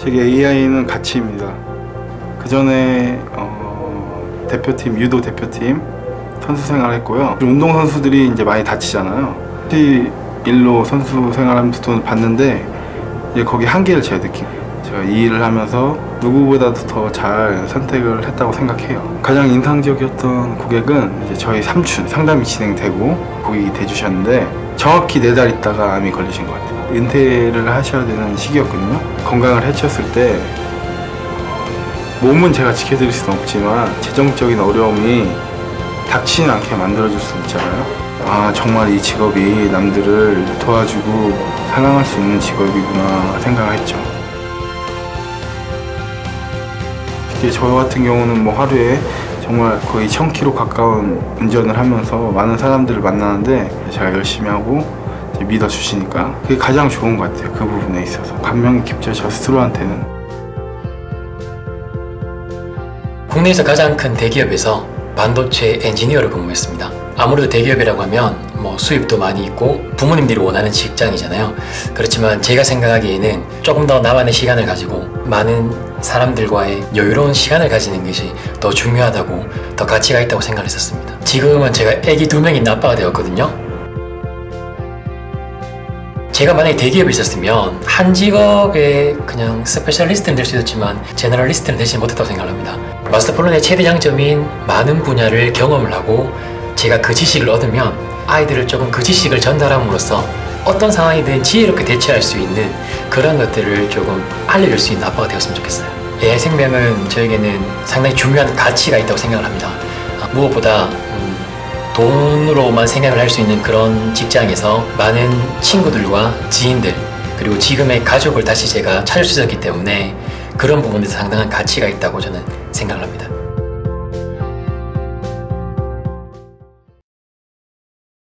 제게 AI는 가치입니다. 그 전에 어, 대표팀 유도 대표팀 선수 생활했고요. 운동 선수들이 이제 많이 다치잖아요. 일로 선수 생활하면서 돈 봤는데 이제 거기 한계를 제가 느낀. 제가 이 일을 하면서 누구보다도 더 잘 선택을 했다고 생각해요. 가장 인상적이었던 고객은 이제 저희 삼촌 상담이 진행되고 고객이 돼주셨는데 정확히 네 달 있다가 암이 걸리신 것 같아요. 은퇴를 하셔야 되는 시기였거든요. 건강을 해쳤을 때 몸은 제가 지켜드릴 수는 없지만 재정적인 어려움이 닥치지 않게 만들어줄 수 있잖아요. 아 정말 이 직업이 남들을 도와주고 사랑할 수 있는 직업이구나 생각을 했죠. 특히 저 같은 경우는 뭐 하루에 정말 거의 1000km 가까운 운전을 하면서 많은 사람들을 만나는데 제가 열심히 하고 이제 믿어주시니까 그게 가장 좋은 것 같아요. 그 부분에 있어서 감명이 깊죠. 저 스스로한테는. 국내에서 가장 큰 대기업에서 반도체 엔지니어로 근무했습니다. 아무래도 대기업이라고 하면 뭐 수입도 많이 있고 부모님들이 원하는 직장이잖아요. 그렇지만 제가 생각하기에는 조금 더 나만의 시간을 가지고 많은 사람들과의 여유로운 시간을 가지는 것이 더 중요하다고 더 가치가 있다고 생각했었습니다. 지금은 제가 아기 두 명이 아빠가 되었거든요. 제가 만약에 대기업에 있었으면 한 직업에 그냥 스페셜리스트는 될 수 있었지만 제너럴리스트는 되지 못했다고 생각합니다. 마스터폴론의 최대 장점인 많은 분야를 경험을 하고 제가 그 지식을 얻으면 아이들을 조금 그 지식을 전달함으로써 어떤 상황이든 지혜롭게 대처할 수 있는 그런 것들을 조금 알려줄 수 있는 아빠가 되었으면 좋겠어요. AI 생명은 저에게는 상당히 중요한 가치가 있다고 생각을 합니다. 아, 무엇보다 음, 돈으로만 생각을 할 수 있는 그런 직장에서 많은 친구들과 지인들 그리고 지금의 가족을 다시 제가 찾을 수 있었기 때문에 그런 부분에서 상당한 가치가 있다고 저는 생각을 합니다.